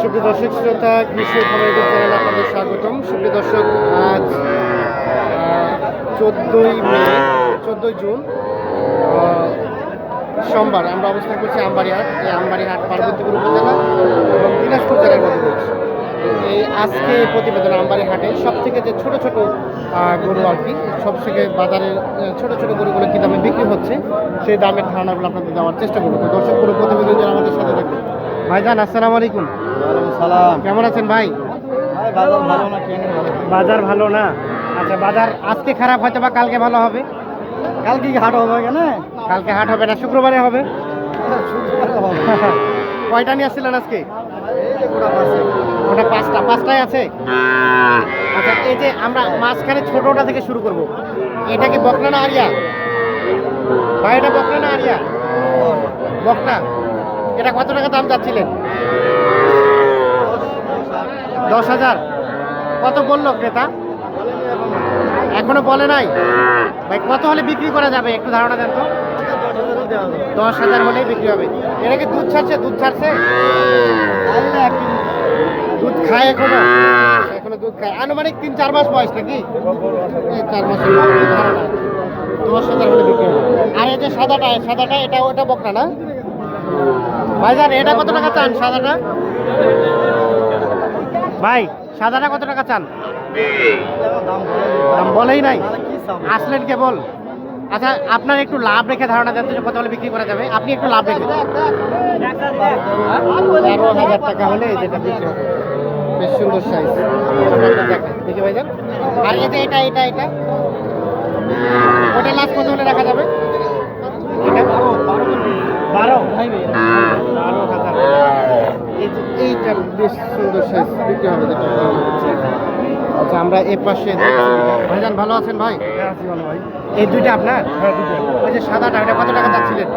সুপ্রিয় দর্শক, শ্রোতা কৃষি খবর চ্যানেল আপনাদের স্বাগতম। সুপ্রিয় দর্শক, আজ চোদ্দোই মে, চোদ্দোই জুন সোমবার। আমরা অবস্থান করছি আমবাড়িহাট এই আমবাড়িহাট পার্বতীপুর উপজেলা এবং দিনাজপুর জেলার মধ্যে পড়ছে এই আজকে প্রতিবেদন আমবাড়িহাটে সব থেকে যে ছোট ছোট গরু আর কি সব থেকে বাজারের ছোট ছোট গরুগুলো কী দামে বিক্রি হচ্ছে, সেই দামের ধারণাগুলো আপনাদের দেওয়ার চেষ্টা করব। দর্শক, পুরো প্রতিবেদন আমাদের সাথে থাকবে ভাইজান আসসালামু আলাইকুম। সালাম। কেমন আছেন ভাই? বাজার ভালো না বাজার ভালো না? আচ্ছা বাজার আজকে খারাপ হয়তো বা কালকে ভালো হবে? কালকে হাট হবে কেন কালকে হাট হবে না শুক্রবারে হবে? কয়টা নিয়ে আসছিলেন আজকে? ওটা পাঁচটা। পাঁচটায় আছে? আচ্ছা এই যে আমরা মাঝখানে ছোটটা থেকে শুরু করব। এটা কি বকনা না আরিয়া? ভাই এটা বকনা না আরিয়া? বকনা? এটা কত টাকা দাম যাচ্ছিলেন? দশ হাজার। কত বলল ক্রেতা? এখনও বলে নাই? ভাই, কত হলে বিক্রি করা যাবে? একটু ধারণা দেন তো। দশ হাজার হলেই বিক্রি হবে। এটা কি দুধ ছাড়ছে? দুধ ছাড়ছে? দুধ খায় এখনও? এখনও দুধ খায়। আনুমানিক তিন, চার মাস বয়স নাকি? চার মাসের দশ হাজার হলে বিক্রি হবে। আর এই যে সাদাটা সাদাটা, এটা, ওটা বকনা না? ভাইজান, এটা কত টাকা চান সাদাটা? ভাই, সাদাটা কত টাকা চান? দাম বলেই নাই। আসলেন কেবল আচ্ছা আপনার একটু লাভ রেখে ধারণা দেন কত হলে বিক্রি করা যাবে। আপনি একটু লাভ রেখে তেরো হাজার টাকা হলে যেটা বিক্রি হবে। বেশ সুন্দর সাইজ দেখি ভাইজান। আর যে এটা এটা এটা? ওটা লাস্ট কত হলে রাখা যাবে এটা বারো বারো হাজার এই যে এইটা বেশ সুন্দর সাইজ বিক্রি হবে। আচ্ছা আমরা এ পাশে ভাইজান ভালো আছেন ভাই? এই দুইটা আপনার? ওই যে সাদাটা ওটা কত টাকা চাচ্ছিলেন।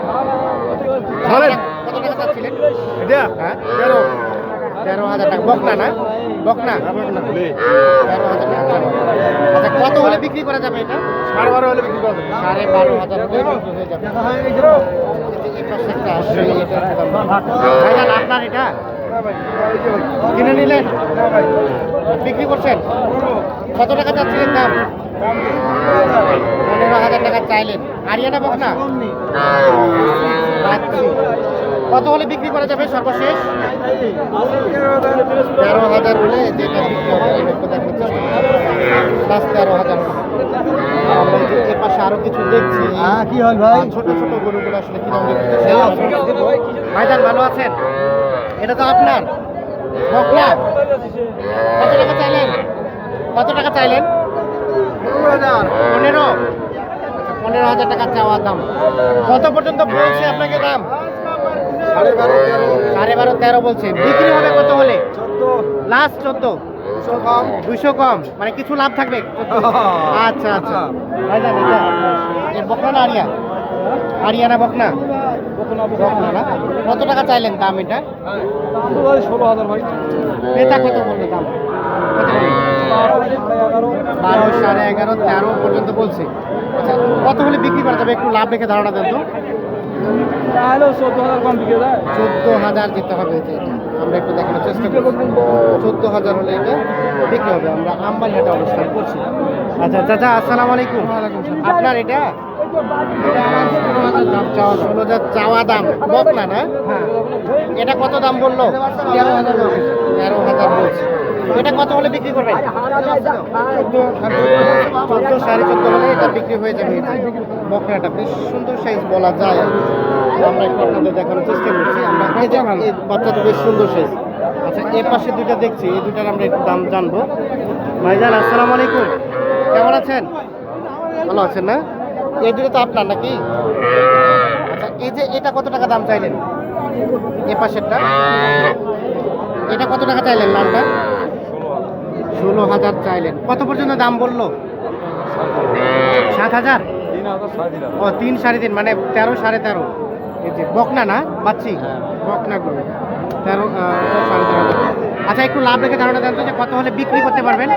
কত টাকা চাচ্ছিলেন? হ্যাঁ তেরো। তেরো হাজার টাকা। বকনা না? বকনা? তেরো হাজার টাকা। আচ্ছা কত হলে বিক্রি করা যাবে এটা? সাড়ে বারো হলে বিক্রি সাড়ে বারো হাজার হয়ে যাবে। আপনার এটা? কিনে নিলেন বিক্রি করছেন? কত টাকা চাচ্ছিলেন দাম? পনেরো হাজার টাকা চাইলেন। আরিয়াটা বকনা পাচ্ছি। কত হলে বিক্রি করা যাবে সর্বশেষ? তেরো হাজার হলে যেটা তেরো হাজার পাশে আরও কিছু দেখছি। কি হল ভাই? ছোট ছোট গরুগুলো আসলে ভাইজান ভালো আছেন? এটা তো আপনার। কত টাকা চাইলেন? কত টাকা চাইলেন? পনেরো। পনেরো হাজার টাকা চাওয়ার দাম। কত পর্যন্ত বলছে আপনাকে দাম? সাড়ে বারো তেরো। বলছে। বিক্রি হবে কত হলে? লাস্ট চোদ্দ? দুশো কম। মানে কিছু লাভ থাকবে? আচ্ছা আচ্ছা। ভাইজান এটা বকনা না আরিয়া? আরিয়ানা বকনা? বকনা কত টাকা চাইলেন দাম এটা? ষোলো হাজার ভাই। ক্রেতা কত বলল দাম? বারো সাড়ে এগারো তেরো পর্যন্ত বলছে। আচ্ছা কত হলে বিক্রি করা যাবে? একটু লাভ রেখে ধারণা দেন তো। তাহলে চোদ্দ হাজার কম বিক্রি যায় চোদ্দ হাজার দিতে হবে আমরা একটু দেখানোর চেষ্টা করব চোদ্দ হাজার হলে এটা বিক্রি হবে। আমরা আমবাড়ি হাটে অবস্থান করছি। আচ্ছা চাচা আসসালামু আলাইকুম। আপনার এটা? ষোলো হাজার দাম চাওয়া দাম। বকনা না? এটা কত দাম বলল? তেরো হাজার বলছে। এটা কত হলে বিক্রি করবেন? চোদ্দ সাড়ে চোদ্দ হলে এটা বিক্রি হয়ে যাবে। বকনাটা বেশ সুন্দর সাইজ বলা যায়। আমরা একটু আপনাদের দেখানোর চেষ্টা করছি। আমরা বাচ্চাটা বেশ সুন্দর সাইজ আচ্ছা এর পাশে দুইটা দেখছি। এই দুইটার আমরা একটু দাম জানব। ভাইজান আসসালামু আলাইকুম। কেমন আছেন? ভালো আছেন না? এই দুটো তো আপনার নাকি? আচ্ছা এই যে এটা কত টাকা দাম চাইলেন? এ পাশেরটা? এটা কত টাকা চাইলেন লালটা ষোলো হাজার চাইলেন। কত পর্যন্ত দাম বলল? সাত হাজার? ও, তিন সাড়ে তিন মানে তেরো সাড়ে তেরো। এই যে বকনা না? পাচ্ছি বকনা গরু। তেরো সাড়ে তেরো আচ্ছা একটু লাভ রেখে ধারণা দেন তো যে কত হলে বিক্রি করতে পারবেন?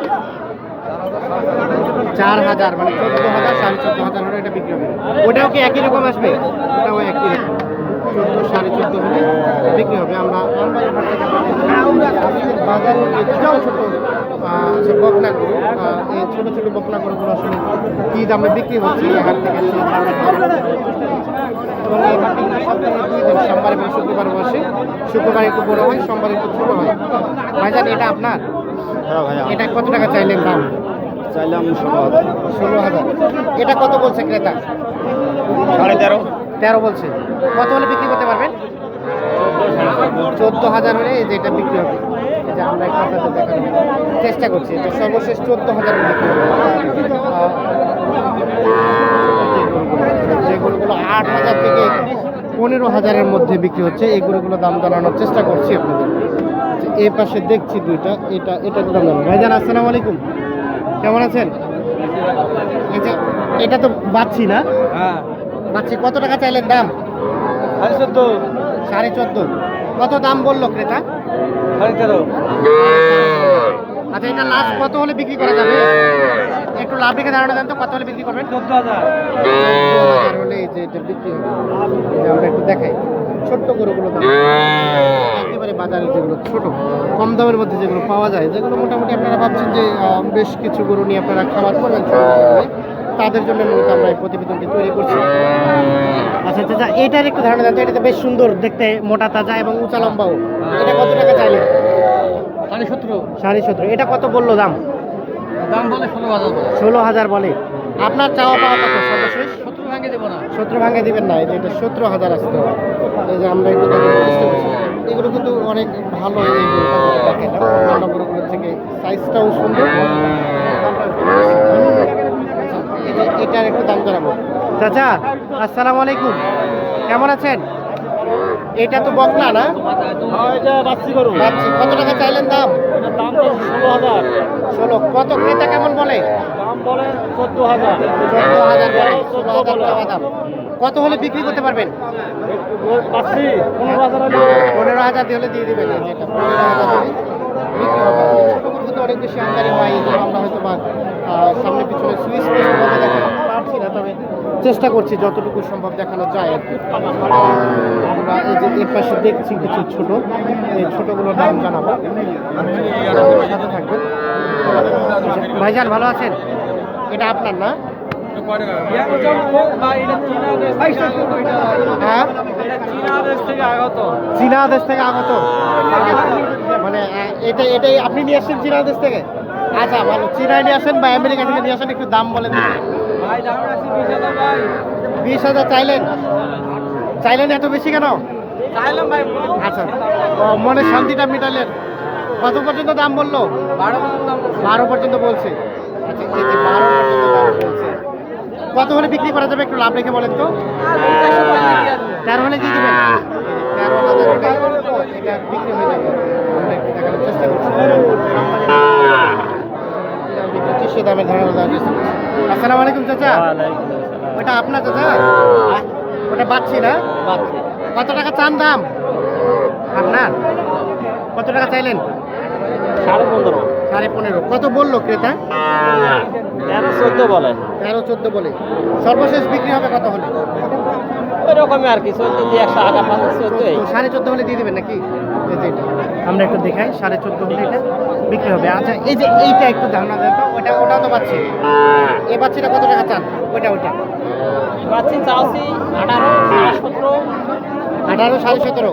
চার হাজার মানে চোদ্দ হাজার সাড়ে চোদ্দ হাজার হলে এটা বিক্রি হবে। ওটাও কি একই রকম আসবে? ওটাও একই রকম। চোদ্দ সাড়ে চোদ্দ হলে বিক্রি হবে। আমরা এই ছোট ছোট বকনা গরু এই ছোট ছোট বকনা গরুগুলো আসলে কি দামে বিক্রি হচ্ছে হাট থেকে সোমবার এবং শুক্রবার বসে শুক্রবার একটু বড় হয় সোমবার একটু ছোট হয়। ভাইজান এটা আপনার? হ্যাঁ এটা কত টাকা চাইলেন দাম? চাইলাম ষোলো হাজার। ষোলো হাজার। এটা কত বলছে ক্রেতা? সাড়ে তেরো। তেরো বলছে। কত হলে বিক্রি করতে পারবেন? চোদ্দ হাজার হলে এই যে এটা বিক্রি হবে। এই যে আমরা একটু আপনাদের দেখানোর চেষ্টা করছি। এটা সর্বশেষ চোদ্দ হাজার হলে বিক্রি হবে। আহ, যে গরুগুলো, আট হাজার থেকে পনেরো হাজারের মধ্যে বিক্রি হচ্ছে এই গরুগুলো দাম জানানোর চেষ্টা করছি আপনাদের। এই পাশে দেখছি দুইটা এটা এটা দাম জানাব। ভাইজান আসসালামু আলাইকুম। কেমন আছেন? যে এটা তো বাচ্ছি না? হ্যাঁ। বাচ্চি কত টাকা চাইলেন দাম? সাড়ে চোদ্দ সাড়ে চোদ্দ কত দাম বলল ক্রেতা? সাড়ে তেরো। আচ্ছা এটা লাস্ট কত হলে বিক্রি করা যাবে? একটু লাভ রেখে ধারণা দেন তো কত হলে বিক্রি করবেন? চোদ্দ হাজার। হলে যে এটা বিক্রি হবে আমরা একটু দেখাই। ছোট্ট গরুগুলো একেবারে বাজারে যেগুলো ছোট কম দামের মধ্যে যেগুলো পাওয়া যায় যেগুলো মোটামুটি আপনারা ভাবছেন যে বেশ কিছু গরু নিয়ে আপনারা খাবার করবেন তাদের জন্য মূলত আমরা এই প্রতিবেদনটি তৈরি করছি। আচ্ছা আচ্ছা এটার একটু ধারণা দেন এটা তো বেশ সুন্দর দেখতে মোটা তাজা এবং উঁচা লম্বাও। এটা কত টাকা চাইলে সাড়ে সতেরো। সাড়ে সতেরো। এটা কত বলল দাম? দাম বলে ষোলো হাজার ষোলো হাজার বলে। আপনার চাওয়া পাওয়া কত? সর্বশেষ? সত্তর ভাঙে দেবো না। সতেরো ভাঙে দিবেন না এটা সতেরো হাজার আসতে হবে আমরা একটু দেখার চেষ্টা করছি। এগুলো কিন্তু অনেক ভালো এই গরুগুলোর থেকে সাইজটাও সুন্দর। আচ্ছা, এটার একটু দাম জানাব। চাচা আসসালামু আলাইকুম। কেমন আছেন? এটা তো বকনা না? এটা বাচ্চি করু বাচ্চি। কত টাকা চাইলেন দাম? দাম তো ষোলো হাজার। ষোলো। কত ক্রেতা কেমন বলে? বলে চোদ্দ হাজার। চোদ্দ হাজার বলে ষোলো হাজার চাওয়া দাম। কত হলে বিক্রি করতে পারবেন? পনেরো হাজার হলে। পনেরো হাজার দিয়ে দিবেন এই যে এটা পনেরো হাজার কিন্তু অনেক বেশি আমদানি হয় এই জন্য আমরা হয়তো বা সামনে পিছনে সুইচ ভাবে দেখাতে পারছি না তবে চেষ্টা করছি যতটুকু সম্ভব দেখানো যায় আর কি। আমরা এই যে এর পাশে দেখছি কিছু ছোট এই ছোটগুলোর দাম জানাব। সাথে থাকবেন। ভাইজান ভালো আছেন? এটা আপনার না? হ্যাঁ? থেকে আগত। মানে এটাই আপনি নিয়ে আসছেন থেকে? আচ্ছা চীনায় নিয়ে আমেরিকা থেকে নিয়ে একটু দাম বলেন বিশ হাজার চাইলেন? চাইলেন এত বেশি কেন? আচ্ছা মনে শান্তিটা মিটালেন। কত পর্যন্ত দাম বলল? বারো পর্যন্ত বলছে। আচ্ছা এই যে বারো পর্যন্ত দাম বলছে কত হলে বিক্রি করা যাবে একটু লাভ রেখে বলেন তো? তেরো হলে দিয়ে দেবেন। তেরো হাজার হলে এটা বিক্রি হয়ে যাবে দেখানোর চেষ্টা করছি সে দামে ধারণা দেওয়ার চেষ্টা করছি। আসসালামু আলাইকুম চাচা। ওটা আপনার চাচা? ওটা বাচ্চি না? কত টাকা চান দাম? আপনার? কত টাকা চাইলেন? সাড়ে পনেরো। সাড়ে পনেরো। কত বলল ক্রেতা? তেরো চোদ্দ বলে। তেরো চোদ্দ বলে। সর্বশেষ বিক্রি হবে কত হলে? ওই রকমই আর কি চোদ্দ দিয়ে একশো হাজার পাঁচ সাড়ে চোদ্দ হলে দিয়ে দেবেন নাকি? আমরা একটু দেখাই সাড়ে চোদ্দ হলে এটা বিক্রি হবে। আচ্ছা এই যে এইটা একটু ধারণা দেন তো ওটা ওটাও তো পাচ্ছি এই বাচ্চাটা কত টাকা চান? ওইটা ওইটা। পাচ্ছি চাষি আঠারো সতেরো। আঠারো সাড়ে সতেরো।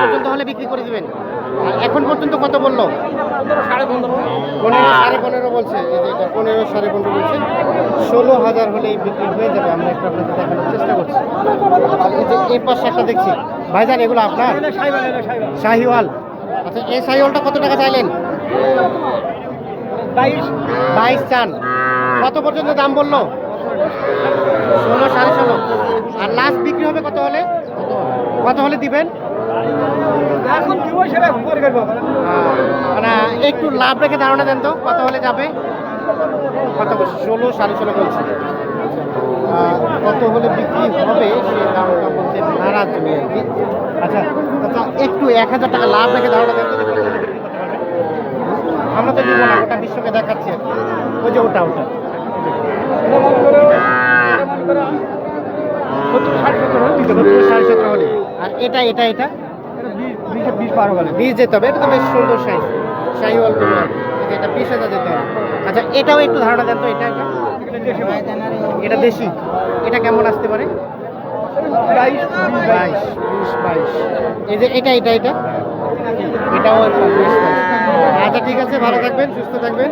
পর্যন্ত হলে বিক্রি করে দিবেন। এখন পর্যন্ত কত বলল? সাড়ে পনেরো। পনেরো সাড়ে পনেরো বলছে এই যে এটা পনেরো সাড়ে পনেরো বলছে ষোলো হাজার হলেই বিক্রি হয়ে যাবে আমরা একটু আপনাদের দেখানোর চেষ্টা করছি। আর এই যে এই পাশে একটা দেখছি ভাইজান এগুলো আপনার? শাহিওয়াল আচ্ছা এই শাহিওয়ালটা কত টাকা চাইলেন? বাইশ। বাইশ চান। কত পর্যন্ত দাম বলল? ষোলো সাড়ে ষোলো। আর লাস্ট বিক্রি হবে কত হলে? কত হলে দিবেন? বলছে আহ, মানে একটু লাভ রেখে ধারণা দেন তো কত হলে যাবে? কত ষোলো সাড়ে ষোলো বলছে। কত হলে বিক্রি হবে সে দামটা বলতে নারাজ আমি আর কি। আচ্ছা আচ্ছা একটু এক হাজার টাকা লাভ রেখে ধারণা দেন? আমরা তো দিব না ওটা বিশ্বকে দেখাচ্ছি আর ওই যে ওটা ওটা। সত্তর সাড়ে সত্তর হলে। আর এটা এটা এটা? বিশ পার গেলে। বিশ যেতে হবে এটা তো বেশ সুন্দর সাইজ। সাই অল্প এটা বিশ হাজার যেতে হবে। আচ্ছা এটাও একটু ধারণা দেন তো এটা এটা এটা দেশি। এটা কেমন আসতে পারে? বাইশ বাইশ বিশ বাইশ। এই যে এটা এটা এটা। এটাও আচ্ছা ঠিক আছে ভালো থাকবেন সুস্থ থাকবেন।